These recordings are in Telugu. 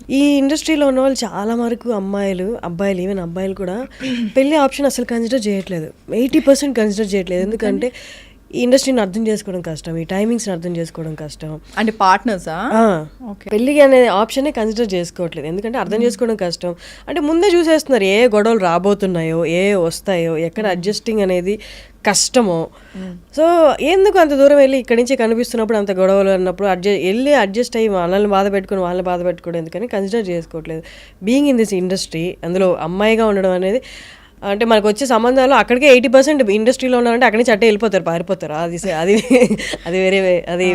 ఈ ఇండస్ట్రీలో ఉన్న వాళ్ళు చాలా వరకు అమ్మాయిలు, అబ్బాయిలు ఈవెన్ అబ్బాయిలు కూడా పెళ్ళి ఆప్షన్ అసలు కన్సిడర్ చేయట్లేదు. 80% కన్సిడర్ చేయట్లేదు. ఎందుకంటే ఈ ఇండస్ట్రీని అర్థం చేసుకోవడం కష్టం. ఈ టైమింగ్స్‌ని అర్థం చేసుకోవడం కష్టం. అంటే పార్ట్నర్సా? పెళ్ళి అనే ఆప్షనే కన్సిడర్ చేసుకోవట్లేదు. ఎందుకంటే అర్థం చేసుకోవడం కష్టం. అంటే ముందే చూసేస్తున్నారు ఏ గొడవలు రాబోతున్నాయో, ఏ వస్తాయో, ఎక్కడ అడ్జస్టింగ్ అనేది కష్టమో. సో, ఎందుకు అంత దూరం వెళ్ళి ఇక్కడి నుంచి కనిపిస్తున్నప్పుడు అంత గొడవలు అన్నప్పుడు అడ్జ ఎళ్ళి అడ్జస్ట్ అయ్యి మనల్ని బాధ పెట్టుకొని, వాళ్ళని బాధ పెట్టుకోవడం ఎందుకని కన్సిడర్ చేసుకోవట్లేదు. బీయింగ్ ఇన్ దిస్ ఇండస్ట్రీ అందులో అమ్మాయిగా ఉండడం అనేది అంటే మనకొచ్చే సంబంధాలు అక్కడికే 80% ఇండస్ట్రీలో ఉన్నారంటే అక్కడి నుంచి అట్టే వెళ్ళిపోతారు, పారిపోతారు. అది అది అది వేరే అది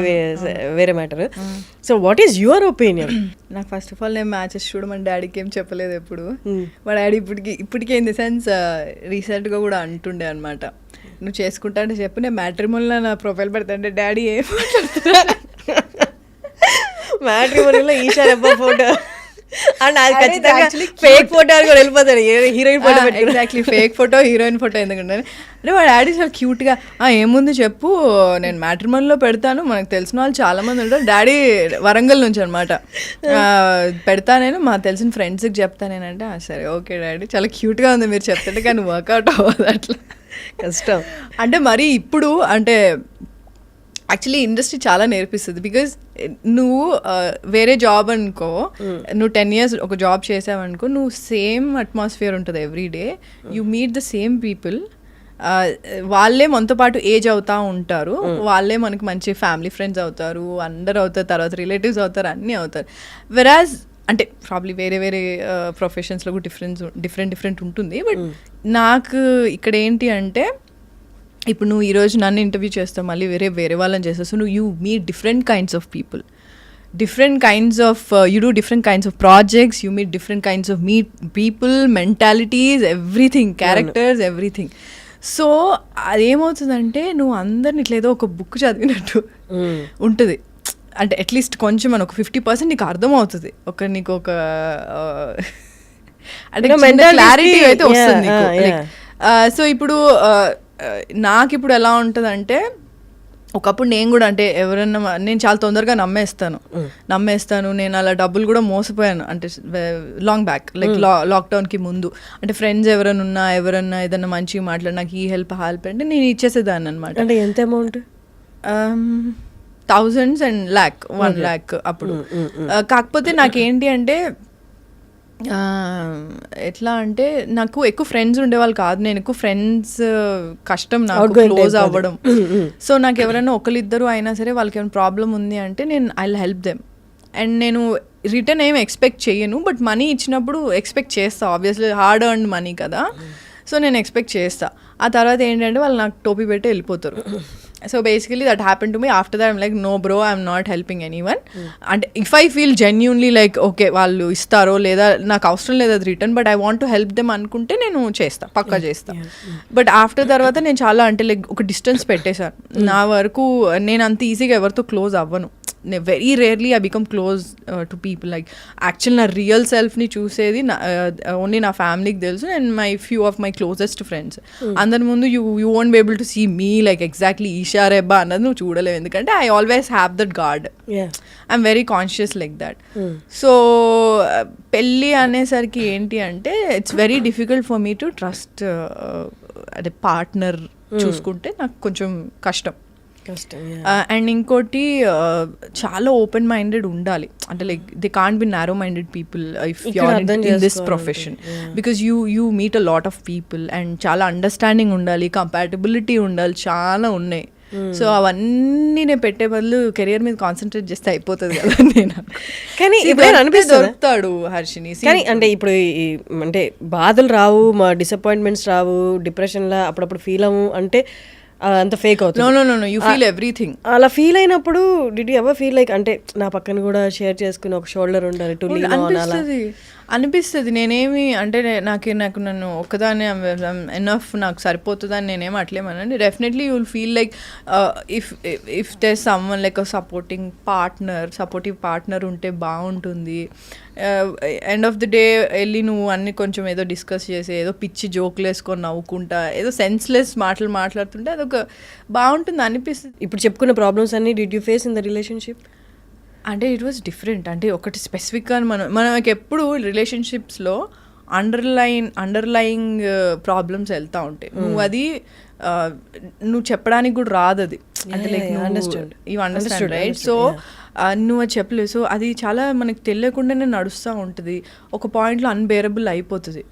వేరే matter. So, what is your opinion? నాకు ఫస్ట్ ఆఫ్ ఆల్ నేను మ్యాచెస్ చూడమని డాడీకి ఏం చెప్పలేదు ఎప్పుడు. మా డాడీ ఇప్పటికి ఇప్పటికే ఇన్ ది సెన్స్ రీసెంట్‌గా కూడా అంటుండే అనమాట. నువ్వు చేసుకుంటా అంటే చెప్పు నేను మ్యాట్రిమోనీలో నా ప్రొఫైల్ పెడతా అంటే డాడీ ఏం మాట్లాడుతున్నాడు? మ్యాట్రిమోనీలో ఈషా రెబ్బా ఫోటో అండ్ అది ఖచ్చితంగా ఫేక్. ఫోటో కూడా వెళ్ళిపోతారు. Heroine photo exactly fake photo heroine photo ఎందుకంటే అంటే మా డాడీ చాలా క్యూట్గా ఏముంది చెప్పు నేను మ్యాట్రిమోనీలో పెడతాను మనకు తెలిసిన వాళ్ళు చాలా మంది ఉంటారు. డాడీ వరంగల్ నుంచి అనమాట పెడతా నేను మా తెలిసిన ఫ్రెండ్స్కి చెప్తా నేనంటే. "ఆ, సరే ఓకే డాడీ చాలా క్యూట్గా ఉంది మీరు చెప్తుంటే కానీ వర్కౌట్ అవ్వదు అట్లా. కష్టం. అంటే మరి ఇప్పుడు అంటే యాక్చువల్లీ ఇండస్ట్రీ చాలా నేర్పిస్తుంది. బికాజ్ నువ్వు ఆ, వేరే జాబ్ అనుకో నువ్వు టెన్ ఇయర్స్ ఒక జాబ్ చేసావనుకో నువ్వు సేమ్ అట్మాస్ఫియర్ ఉంటుంది every day you meet the same people వాళ్ళే మనతో పాటు ఏజ్ అవుతా ఉంటారు. వాళ్ళే మనకి మంచి ఫ్యామిలీ ఫ్రెండ్స్ అవుతారు. అందరు అవుతారు తర్వాత రిలేటివ్స్ అవుతారు అన్నీ అవుతారు. వెరాజ్ అంటే ప్రాబ్లీ వేరే వేరే ప్రొఫెషన్స్లో కూడా డిఫరెన్స్ డిఫరెంట్ డిఫరెంట్ ఉంటుంది. బట్ నాకు ఇక్కడ ఏంటి అంటే ఇప్పుడు నువ్వు ఈరోజు నన్ను ఇంటర్వ్యూ చేస్తావు మళ్ళీ వేరే వేరే వాళ్ళని చేస్తావు. సో నువ్వు you meet different kinds of people different kinds of you do different kinds of projects you meet different kinds of meet people mentalities everything characters everything so అదేమవుతుందంటే నువ్వు అందరిని ఇట్లా ఏదో ఒక బుక్ చదివినట్టు Mm. ఉంటుంది. అంటే అట్లీస్ట్ కొంచెం మన ఒక ఫిఫ్టీ పర్సెంట్ నీకు అర్థమవుతుంది. ఒక నీకు ఒక అంటే క్లారిటీ అయితే వస్తుంది. సో ఇప్పుడు నాకు ఇప్పుడు ఎలా ఉంటుందంటే ఒకప్పుడు నేను కూడా అంటే ఎవరన్నా నేను చాలా తొందరగా నమ్మేస్తాను. నమ్మేస్తాను. నేను అలా డబ్బులు కూడా మోసపోయాను. అంటే లాంగ్ బ్యాక్ లైక్ లా లాక్డౌన్కి ముందు. అంటే ఫ్రెండ్స్ ఎవరైనా ఉన్నా ఎవరన్నా ఏదన్నా మంచిగా మాట్లాడి నాకు ఈ హెల్ప్ హెల్ప్ అంటే నేను ఇచ్చేసేదాన్ని అనమాట అంటే ఎంత amount? Thousands and lakh one lakh అప్పుడు. ఆ, కాకపోతే నాకేంటి అంటే ఎట్లా అంటే నాకు ఎక్కువ ఫ్రెండ్స్ ఉండేవాళ్ళు కాదు. నేను ఎక్కువ ఫ్రెండ్స్ కష్టం నాకు క్లోజ్ అవ్వడం. సో నాకు ఎవరైనా ఒకరిద్దరు అయినా సరే వాళ్ళకి ఏమైనా ప్రాబ్లం ఉంది అంటే నేను ఐ హెల్ప్ దెమ్ అండ్ నేను రిటర్న్ ఏం ఎక్స్పెక్ట్ చేయను. బట్ మనీ ఇచ్చినప్పుడు ఎక్స్పెక్ట్ చేస్తా. ఆబ్వియస్లీ హార్డ్ అర్న్ మనీ కదా. సో నేను ఎక్స్పెక్ట్ చేస్తా. ఆ తర్వాత ఏంటంటే వాళ్ళు నాకు టోపీ పెట్టి వెళ్ళిపోతారు. So basically that happen to me after that I'm like no bro I'm not helping anyone అంటే if I feel genuinely like okay వాళ్ళు ఇస్తారో లేదా నాకు అవసరం లేదు అది return but I want to help them అనుకుంటే నేను చేస్తా పక్కా చేస్తా. బట్ ఆఫ్టర్ తర్వాత నేను చాలా అంటే లైక్ ఒక డిస్టెన్స్ పెట్టేశాను. నా వరకు నేను అంత ఈజీగా ఎవరితో క్లోజ్ అవ్వను. Very rarely I become close to people like actual నా రియల్ సెల్ఫ్ని చూసేది ఓన్లీ నా ఫ్యామిలీకి తెలుసు and my few of my closest friends అందరి ముందు you you won't be able to see me like exactly Eesha Rebba అన్నది నువ్వు చూడలేవు. ఎందుకంటే I always have that guard. I'm very conscious like that so పెళ్ళి అనేసరికి ఏంటి అంటే it's very difficult for me to trust అదే పార్ట్నర్ చూసుకుంటే నాకు కొంచెం కష్టం. అండ్ ఇంకోటి uh, చాలా ఓపెన్ మైండెడ్ ఉండాలి. అంటే like they can't be narrow minded people if in this profession because you you meet a lot of people and చాలా అండర్స్టాండింగ్ ఉండాలి కంపాటబిలిటీ ఉండాలి చాలా ఉన్నాయి. సో అవన్నీ నేను పెట్టే బదులు కెరియర్ మీద కాన్సన్ట్రేట్ చేస్తే అయిపోతుంది కదా నేను. కానీ దొరికితే అనిపిస్తుందా? దొరుకుతాడు హర్షిని కానీ అంటే ఇప్పుడు అంటే బాధలు రావు మా డిసప్పాయింట్మెంట్స్ రావు డిప్రెషన్లా అప్పుడప్పుడు ఫీల్ అవ్వు అంటే అంత ఫేక్ అవుతుంది. Everything. అలా ఫీల్ అయినప్పుడు డిడ్ ఎవర్ ఫీల్ లైక్ అంటే నా పక్కన కూడా షేర్ చేసుకుని ఒక షోల్డర్ ఉండాలి టు లీన్ ఆన్ అలా? అనిపిస్తుంది. నేనేమి అంటే నాకు నాకు నన్ను ఒక్కదాన్ని ఎనఫ్ నాకు సరిపోతుందని నేనేం అట్లేమనండి definitely you will feel like if if they someone like supporting partner supportive partner ఉంటే బాగుంటుంది. ఎండ్ ఆఫ్ ది డే వెళ్ళి నువ్వు అన్ని కొంచెం ఏదో డిస్కస్ చేసి ఏదో పిచ్చి జోకులు వేసుకొని నవ్వుకుంటా ఏదో సెన్స్లెస్ మాటలు మాట్లాడుతుంటే అదొక బాగుంటుంది అనిపిస్తుంది. ఇప్పుడు చెప్పుకున్న ప్రాబ్లమ్స్ అన్ని did you face in the relationship అంటే ఇట్ వాస్ డిఫరెంట్ అంటే ఒకటి స్పెసిఫిక్గా మనం మనకి ఎప్పుడు రిలేషన్షిప్స్లో అండర్లైన్ అండర్లయింగ్ ప్రాబ్లమ్స్ వెళ్తూ ఉంటాయి. నువ్వు అది ఆ, నువ్వు చెప్పడానికి కూడా రాదు అది అంటే లైక్ understood. ఇవి అండర్స్టాండ్ రైట్ సో నువ్వు అది చెప్పలేవు సో అది చాలా మనకి తెలియకుండానే నడుస్తూ ఉంటుంది. ఒక పాయింట్లో అన్బేరబుల్ అయిపోతుంది.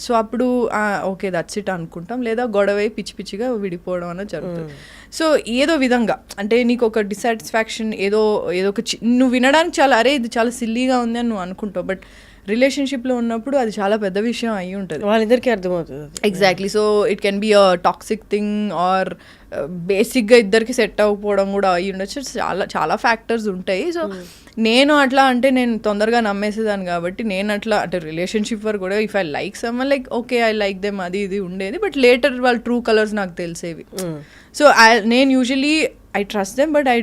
సో అప్పుడు ఓకే దట్స్ ఇట్ అనుకుంటాం. లేదా గొడవ పిచ్చి పిచ్చిగా విడిపోవడం అనేది జరుగుతుంది. సో ఏదో విధంగా అంటే నీకు ఒక డిసాటిస్ఫాక్షన్ ఏదో ఏదో ఒక చి- నువ్వు వినడానికి చాలా అరే ఇది చాలా సిల్లీగా ఉంది అని నువ్వు అనుకుంటావు. బట్ రిలేషన్షిప్లో ఉన్నప్పుడు అది చాలా పెద్ద విషయం అయి ఉంటుంది. వాళ్ళిద్దరికి అర్థమవుతుంది. Exactly so it can be a toxic thing or బేసిక్గా ఇద్దరికి సెట్ అవ్వకపోవడం కూడా అయ్యి ఉండొచ్చు. చాలా చాలా ఫ్యాక్టర్స్ ఉంటాయి. సో నేను అట్లా అంటే నేను తొందరగా నమ్మేసేదాన్ని కాబట్టి నేను అట్లా అంటే రిలేషన్షిప్ వరకు కూడా if I like some like okay I like them అది ఇది ఉండేది. బట్ లేటర్ వాళ్ళ ట్రూ కలర్స్ నాకు తెలిసేవి. సో ఐ నేను usually I trust them but I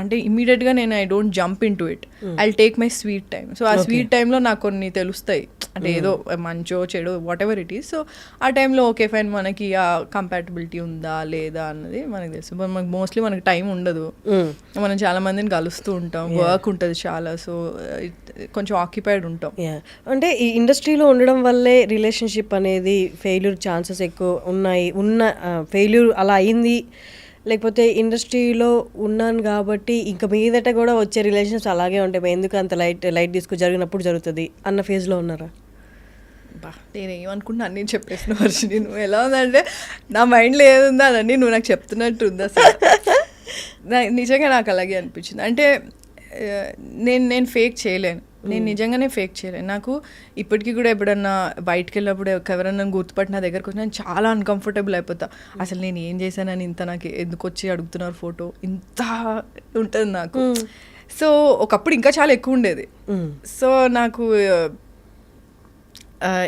అంటే ఇమీడియట్గా నేను I don't jump into it I take my sweet time so ఆ స్వీట్ టైంలో నాకు కొన్ని తెలుస్తాయి. అంటే ఏదో మంచో చెడు whatever it is so ఆ టైంలో ఓకే ఫైన్ మనకి ఆ కంపాటబిలిటీ ఉందా లేదా అన్నది మనకి తెలుసు. మనకి మోస్ట్లీ మనకి టైం ఉండదు. Mm. మనం చాలా మందిని కలుస్తూ ఉంటాం. వర్క్ ఉంటుంది చాలా. సో కొంచెం ఆక్యుపైడ్ ఉంటాం. అంటే ఈ ఇండస్ట్రీలో ఉండడం వల్లే రిలేషన్షిప్ అనేది ఫెయిల్యూర్ ఛాన్సెస్ ఎక్కువ ఉన్నాయి. ఉన్న ఫెయిల్యూర్ అలా అయింది. లేకపోతే ఇండస్ట్రీలో ఉన్నాను కాబట్టి ఇంకా మీదట కూడా వచ్చే రిలేషన్స్ అలాగే ఉంటాయి. ఎందుకు అంత లైట్ లైట్ తీసుకు జరిగినప్పుడు జరుగుతుంది? అన్న ఫేజ్లో ఉన్నారా? బా నేను ఏమనుకుంటున్నా అన్నీ చెప్పేసిన వర్షిని నువ్వు ఎలా ఉందంటే నా మైండ్లో ఏది ఉందో అదన్నీ నువ్వు నాకు చెప్తున్నట్టు ఉంది అసలు. నిజంగా నాకు అలాగే అనిపించింది. అంటే నేను నేను ఫేక్ చేయలేను. నేను నిజంగానే ఫేక్ చేయలేను నాకు ఇప్పటికీ కూడా ఎప్పుడన్నా బయటకు వెళ్ళినప్పుడు ఎవరైనా గుర్తుపట్టి నా దగ్గరకు వచ్చి నేను చాలా అన్కంఫర్టబుల్ అయిపోతా. అసలు నేను ఏం చేశానని ఇంత నాకు ఎందుకు వచ్చి అడుగుతున్నారు ఫోటో ఇంత ఉంటుంది నాకు. సో ఒకప్పుడు ఇంకా చాలా ఎక్కువ ఉండేది. సో నాకు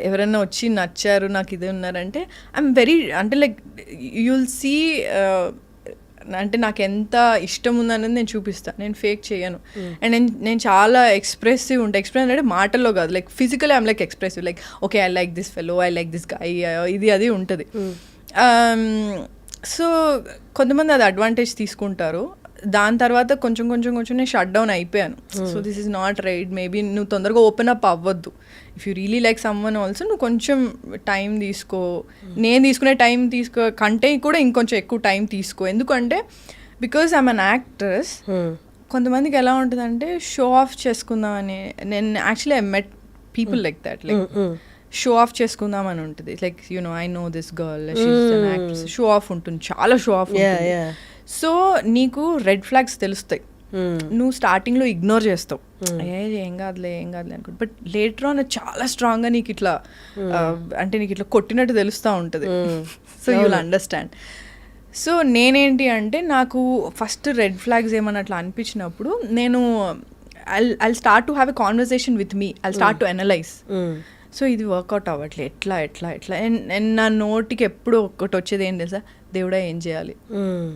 ఎవరైనా వచ్చి నచ్చారు నాకు ఇదే ఉన్నారంటే ఐఎమ్ వెరీ అంటే లైక్ యుల్ సీ అంటే నాకు ఎంత ఇష్టం ఉందనేది నేను చూపిస్తాను నేను ఫేక్ చేయను అండ్ నేను నేను చాలా ఎక్స్ప్రెసివ్ ఉంటా. ఎక్స్ప్రెస్ అంటే మాటల్లో కాదు. Like physical I'm like expressive. Like okay I like this fellow I like this guy ఇది అది ఉంటుంది. సో కొంతమంది అది అడ్వాంటేజ్ తీసుకుంటారు. దాని తర్వాత కొంచెం కొంచెం కొంచెం నేను షట్ డౌన్ అయిపోయాను. So this is not right maybe నువ్వు తొందరగా ఓపెన్ అప్ అవ్వద్దు. If you really like someone also నువ్వు కొంచెం టైం తీసుకో. నేను తీసుకునే టైం తీసుకో కంటే కూడా ఇంకొంచెం ఎక్కువ టైం తీసుకో. ఎందుకంటే బికాస్ ఐమ్ అన్ యాక్ట్రెస్ కొంతమందికి ఎలా ఉంటుందంటే షో ఆఫ్ చేసుకుందామని నేను actually I met people like that like show off చేసుకుందాం అని ఉంటుంది. Like you know I know this girl show off ఉంటుంది. చాలా షో ఆఫ్. సో నీకు రెడ్ ఫ్లాగ్స్ తెలుస్తాయి. నువ్వు స్టార్టింగ్లో ఇగ్నోర్ చేస్తావు. ఏ ఏం కాదులే ఏం కాదులే అనుకుంటా. బట్ లేటర్ ఆన్ చాలా స్ట్రాంగ్గా నీకు ఇట్లా ఆ, అంటే నీకు ఇట్లా కొట్టినట్టు తెలుస్తూ ఉంటుంది. So you will understand so నేనేంటి అంటే నాకు ఫస్ట్ రెడ్ ఫ్లాగ్స్ ఏమన్నా అట్లా అనిపించినప్పుడు నేను I start to have a conversation with me I start to analyse so ఇది వర్కౌట్ అవ్వట్లే. ఎట్లా ఎట్లా ఎట్లా? నా నోటికి ఎప్పుడు ఒకటి వచ్చేది ఏం తెలుసా? దేవుడా ఏం చేయాలి?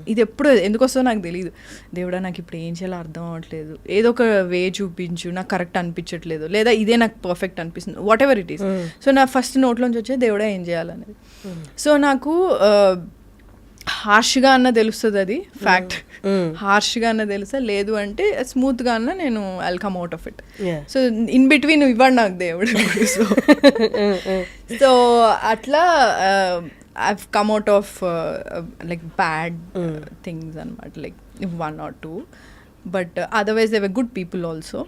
ఇది ఎప్పుడు ఎందుకు వస్తుందో నాకు తెలియదు దేవుడా నాకు ఇప్పుడు ఏం చేయాలో అర్థం అవ్వట్లేదు. ఏదో ఒక వే చూపించు నాకు కరెక్ట్ అనిపించట్లేదు. లేదా ఇదే నాకు పర్ఫెక్ట్ అనిపిస్తుంది. Whatever it is so నా ఫస్ట్ నోట్లోంచి వచ్చే దేవుడా ఏం చేయాలనేది. సో నాకు హార్ష్గా అన్న తెలుస్తుంది అది ఫ్యాక్ట్ హార్ష్గా అన్న తెలుసా? లేదు అంటే స్మూత్గా అన్న నేను I'll come out of it. So in between ఇవ్వండి నాకు దేవుడు. సో సో అట్లా I come out of like bad things అనమాట like one or two but otherwise they were good people also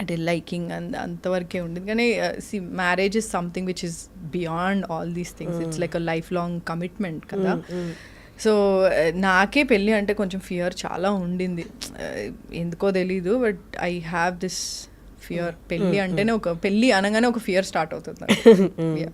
అంటే లైకింగ్ అండ్ అంతవరకే ఉండేది. కానీ see marriage is something which is beyond all these things it's like a lifelong commitment కదా. సో నాకే పెళ్ళి అంటే కొంచెం ఫియర్ చాలా ఉండింది. Uh, ఎందుకో తెలీదు but I have this fear పెళ్ళి అంటేనే ఒక పెళ్ళి అనగానే ఒక ఫియర్ స్టార్ట్ అవుతుంది.